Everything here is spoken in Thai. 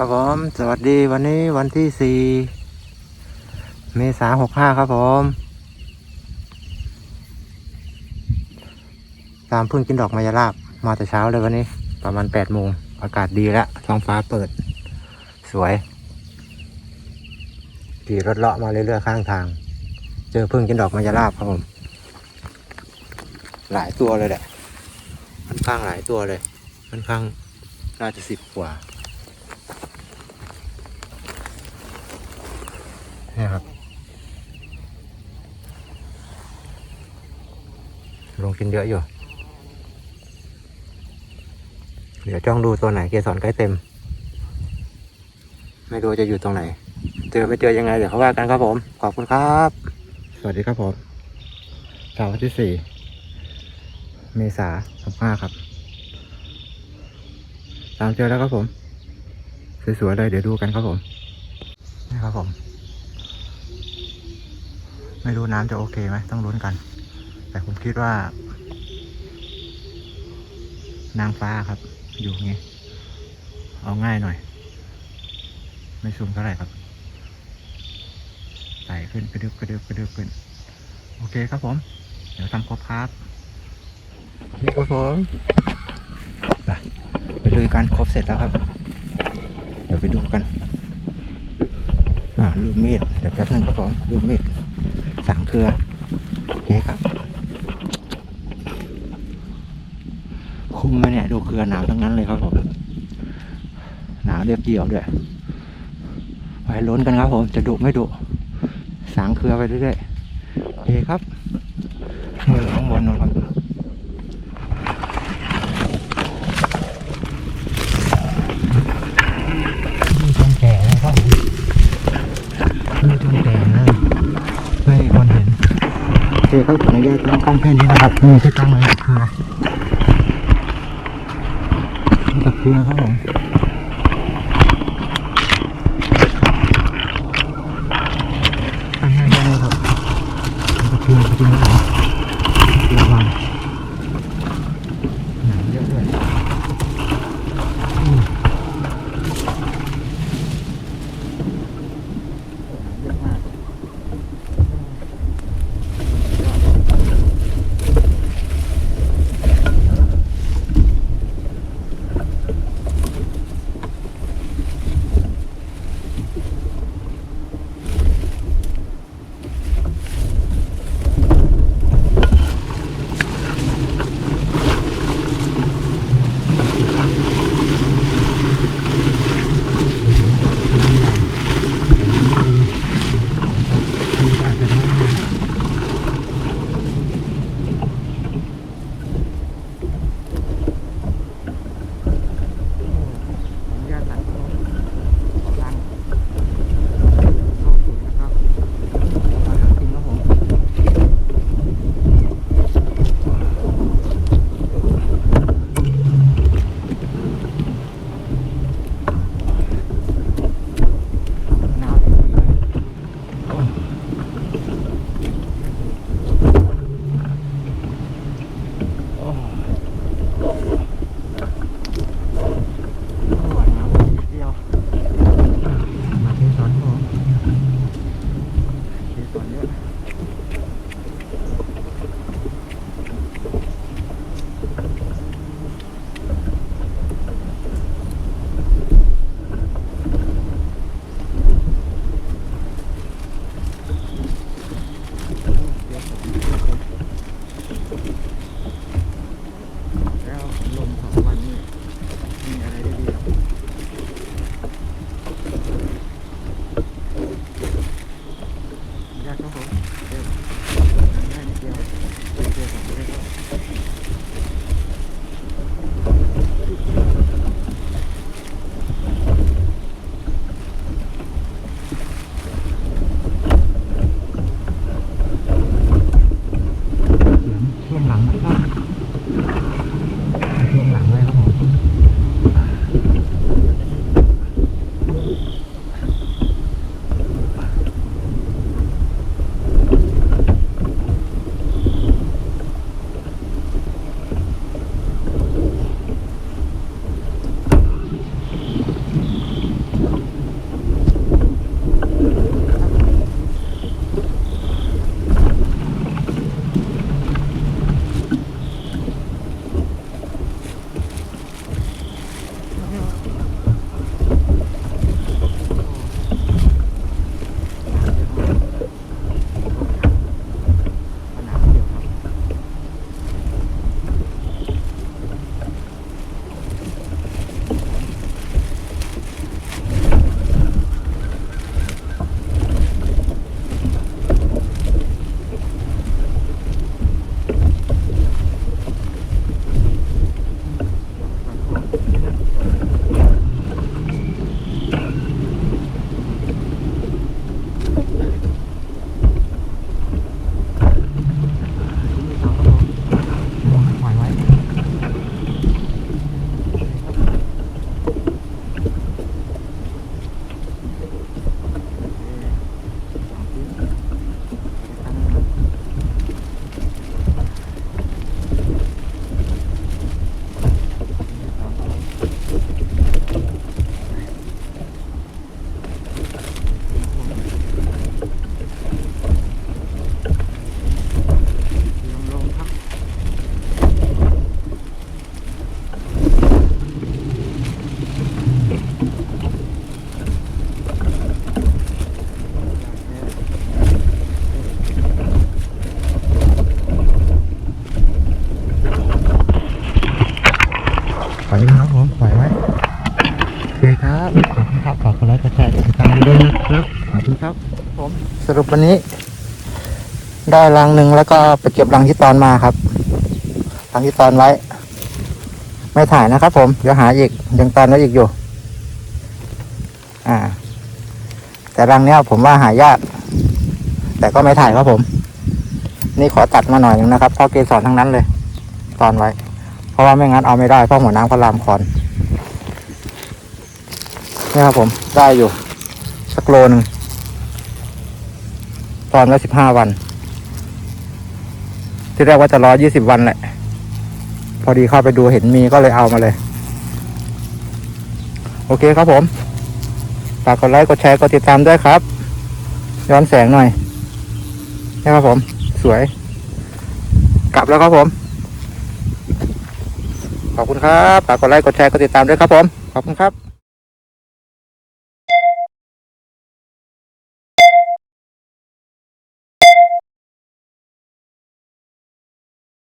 ครับผมสวัสดีวันนี้วันที่สี่เมษาหกห้าครับผม ตามพึ่งกินดอกมายาลาบมาแต่เช้าเลยวันนี้ ประมาณแปดโมงอากาศดีแล้วท้องฟ้าเปิด สวยขี่รถเลาะมาเรื่อยๆข้างทาง เจอพึ่งกินดอกมายาลาบครับผม หลายตัวเลยแหละค่อนข้างหลายตัวเลยค่อนข้างน่าจะสิบกว่า นี่ครับลงกินเยอะอยู่ เดี๋ยวจ้องดูตัวไหนเกสรใกล้เต็ม ไม่รู้จะอยู่ตรงไหน เจอไม่เจอยังไง เดี๋ยวเขาว่ากันครับผม ขอบคุณครับ สวัสดีครับผมเสาร์ที่สี่เมษาหกห้าครับ ตามเจอแล้วครับผม สวยๆเลยเดี๋ยวดูกันครับผมนี่ครับผม ไม่รู้น้ำจะโอเคไหมต้องลุ้นกัน แต่ผมคิดว่า นางฟ้าครับ อยู่ไงเอาง่ายหน่อย ไม่สูงเท่าไหร่ครับไต่ขึ้นกระดึบกระดึบกระดึบขึ้น โอเคครับผม เดี๋ยวทำครบครับนี่ครับผมไปไปดูกันครบเสร็จแล้วครับ เดี๋ยวไปดูกันอ่าลูกมีดเดี๋ยวแป๊บนึงครับผมลูกมีดสาง เครือโอเคครับคุ้มไหมเนี่ยดูเครือหนาวทั้งนั้นเลยครับผมหนาวเรียบเกี่ยวด้วยไว้ลุ้นกันครับผมจะดุไม่ดุสางเครือไปเรื่อยๆโอเคครับ โอเคครับขออนุญาตตั้งกล้องแค่นี้นะครับนี่ที่ตั้งไว้กับเครือนี่กับเครือครับผม ujum ครับ ผมสรุปวันนี้ ได้รังหนึ่งแล้วก็ไปเก็บรังที่ตอนมาครับรังที่ตอนไว้ ไม่ถ่ายนะครับ ผมเดี๋ยวหาอีกยังตอนไว้อีกอยู่ อ่า แต่รังเนี้ยผมว่าหายาก แต่ก็ไม่ถ่ายครับผม นี่ขอตัดมาหน่อยนึงนะครับเพราะเกสรทั้งนั้นเลย ตอนไว้ เพราะว่าไม่งั้นเอาไม่ได้เพราะหัวน้ำเขาลามคอนนี่ครับผมได้อยู่สักโลหนึง อนละสิบห้าวัน ที่แรกว่าจะรอยี่สิบวันแหละ พอดีเข้าไปดูเห็นมีก็เลยเอามาเลย โอเคครับผมฝากกดไลค์กดแชร์กดติดตามด้วยครับ ย้อนแสงหน่อยนี่ครับผม สวย กลับแล้วครับผม ขอบคุณครับฝากกดไลค์กดแชร์กดติดตามด้วยครับผม ขอบคุณครับ